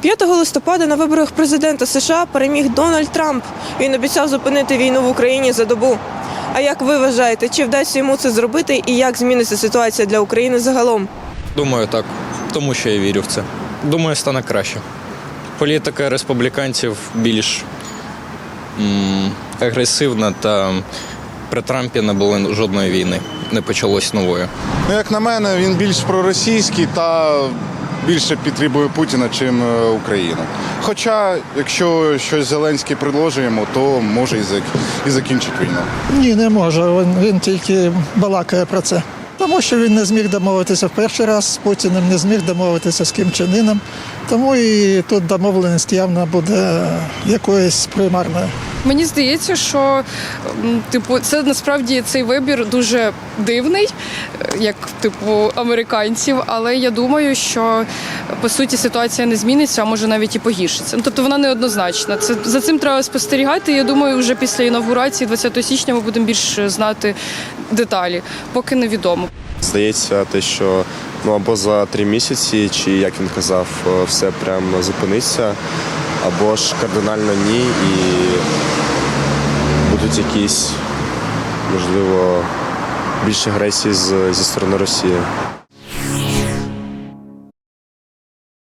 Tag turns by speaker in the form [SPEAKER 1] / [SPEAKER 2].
[SPEAKER 1] 5 листопада на виборах президента США переміг Дональд Трамп. Він обіцяв зупинити війну в Україні за добу. А як ви вважаєте, чи вдасться йому це зробити і як зміниться ситуація для України загалом?
[SPEAKER 2] Думаю, так. Тому що я вірю в це. Думаю, стане краще. Політика республіканців більш м, агресивна та при Трампі не було жодної війни. Не почалось нової.
[SPEAKER 3] Ну, як на мене, він більш проросійський та більше підтримує Путіна, чим е, Україну. Хоча, якщо щось Зеленський предложить то може і зак- і закінчить війну.
[SPEAKER 4] Ні, не може. Він, він тільки балакає про це. Тому що він не зміг домовитися в перший раз з Путіним, не зміг домовитися з Ким Чен Іном. Тому і тут домовленість явно буде якоюсь примарною.
[SPEAKER 5] Мені здається, що типу, це насправді цей вибір дуже дивний, е, як типу американців. Але я думаю, що по суті ситуація не зміниться, а може навіть і погіршиться. Ну, тобто вона неоднозначна. Це за цим треба спостерігати. Я думаю, вже після інавгурації 20 січня ми будемо більш знати деталі, поки невідомо.
[SPEAKER 6] Здається, те, що ну або за три місяці, чи як він казав, е, все прямо зупиниться, або ж кардинально ні, і будуть якісь, можливо, більше агресії зі сторони Росії.